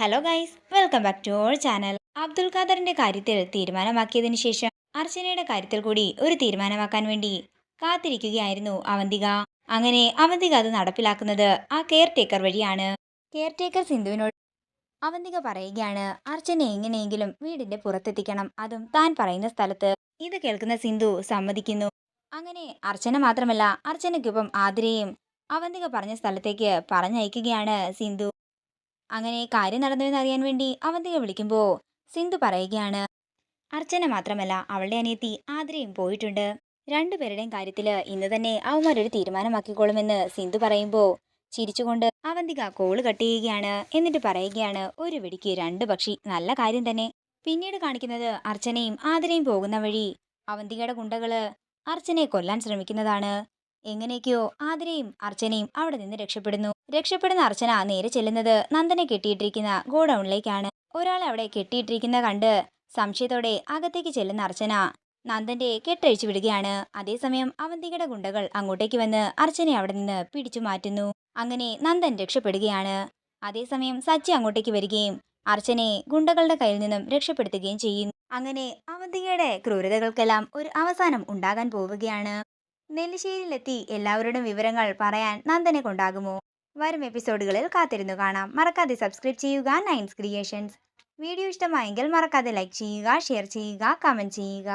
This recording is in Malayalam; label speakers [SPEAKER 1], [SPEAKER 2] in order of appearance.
[SPEAKER 1] Hello guys welcome back to our channel Abdul ഖാദറിന്റെ കാര്യത്തിൽ തീരുമാനമാക്കിയതിനു ശേഷം അർച്ചനയുടെ കാര്യത്തിൽ കൂടി ഒരു തീരുമാനമാക്കാൻ വേണ്ടി കാത്തിരിക്കുകയായിരുന്നു അവന്തിക. അങ്ങനെ അവന്തിക അത് നടപ്പിലാക്കുന്നത് ആ കെയർ ടേക്കർ വഴിയാണ്. കെയർ ടേക്കർ സിന്ധുവിനോട് അവന്തിക പറയുകയാണ് അർച്ചനെ എങ്ങനെയെങ്കിലും വീടിന്റെ പുറത്തെത്തിക്കണം. അതും താൻ പറയുന്ന സ്ഥലത്ത്. ഇത് കേൾക്കുന്ന സിന്ധു സമ്മതിക്കുന്നു. അങ്ങനെ അർച്ചന മാത്രമല്ല അർച്ചനയ്ക്കൊപ്പം ആതിരയും അവന്തിക പറഞ്ഞ സ്ഥലത്തേക്ക് പറഞ്ഞയക്കുകയാണ് സിന്ധു. അങ്ങനെ കാര്യം നടന്നുവെന്ന് അറിയാൻ വേണ്ടി അവന്തിയെ വിളിക്കുമ്പോൾ സിന്ധു പറയുകയാണ് അർച്ചന മാത്രമല്ല അവളുടെ അനിയത്തി ആതിരയും പോയിട്ടുണ്ട്. രണ്ടുപേരുടെയും കാര്യത്തിൽ ഇന്ന് തന്നെ അവന്മാരൊരു തീരുമാനമാക്കിക്കോളുമെന്ന് സിന്ധു പറയുമ്പോൾ ചിരിച്ചുകൊണ്ട് അവന്തിക കോൾ കട്ട് ചെയ്യുകയാണ്. എന്നിട്ട് പറയുകയാണ് ഒരു വെടിക്ക് രണ്ട് പക്ഷി നല്ല കാര്യം തന്നെ. പിന്നീട് കാണിക്കുന്നത് അർച്ചനയും ആതിരയും പോകുന്ന വഴി അവന്തികയുടെ ഗുണ്ടകൾ അർച്ചനയെ കൊല്ലാൻ ശ്രമിക്കുന്നതാണ്. എങ്ങനെയൊക്കെയോ ആതിരയും അർച്ചനയും അവിടെ നിന്ന് രക്ഷപ്പെടുന്നു. രക്ഷപ്പെടുന്ന അർച്ചന നേരെ ചെല്ലുന്നത് നന്ദനെ കെട്ടിയിട്ടിരിക്കുന്ന ഗോഡൌണിലേക്കാണ്. ഒരാൾ അവിടെ കെട്ടിയിട്ടിരിക്കുന്ന കണ്ട് സംശയത്തോടെ അകത്തേക്ക് ചെല്ലുന്ന അർച്ചന നന്ദന്റെ കെട്ടഴിച്ചു വിടുകയാണ്. അതേസമയം അവന്തികയുടെ ഗുണ്ടകൾ അങ്ങോട്ടേക്ക് വന്ന് അർച്ചനെ അവിടെ നിന്ന് പിടിച്ചു മാറ്റുന്നു. അങ്ങനെ നന്ദൻ രക്ഷപ്പെടുകയാണ്. അതേസമയം സച്ചി അങ്ങോട്ടേക്ക് വരികയും അർച്ചനെ ഗുണ്ടകളുടെ കയ്യിൽ നിന്നും രക്ഷപ്പെടുത്തുകയും ചെയ്യുന്നു. അങ്ങനെ അവന്തികയുടെ ക്രൂരതകൾക്കെല്ലാം ഒരു അവസാനം ഉണ്ടാകാൻ പോവുകയാണ്. നെല്ലിശ്ശേരിയിലെത്തി എല്ലാവരുടെയും വിവരങ്ങൾ പറയാൻ നന്ദനെ കൊണ്ടാകുമോ? വരും എപ്പിസോഡുകളിൽ കാത്തിരുന്നു കാണാം. മറക്കാതെ സബ്സ്ക്രൈബ് ചെയ്യുക നയൻസ് ക്രിയേഷൻസ് വീഡിയോ ഇഷ്ടമായെങ്കിൽ മറക്കാതെ ലൈക്ക് ചെയ്യുക ഷെയർ ചെയ്യുക കമന്റ് ചെയ്യുക.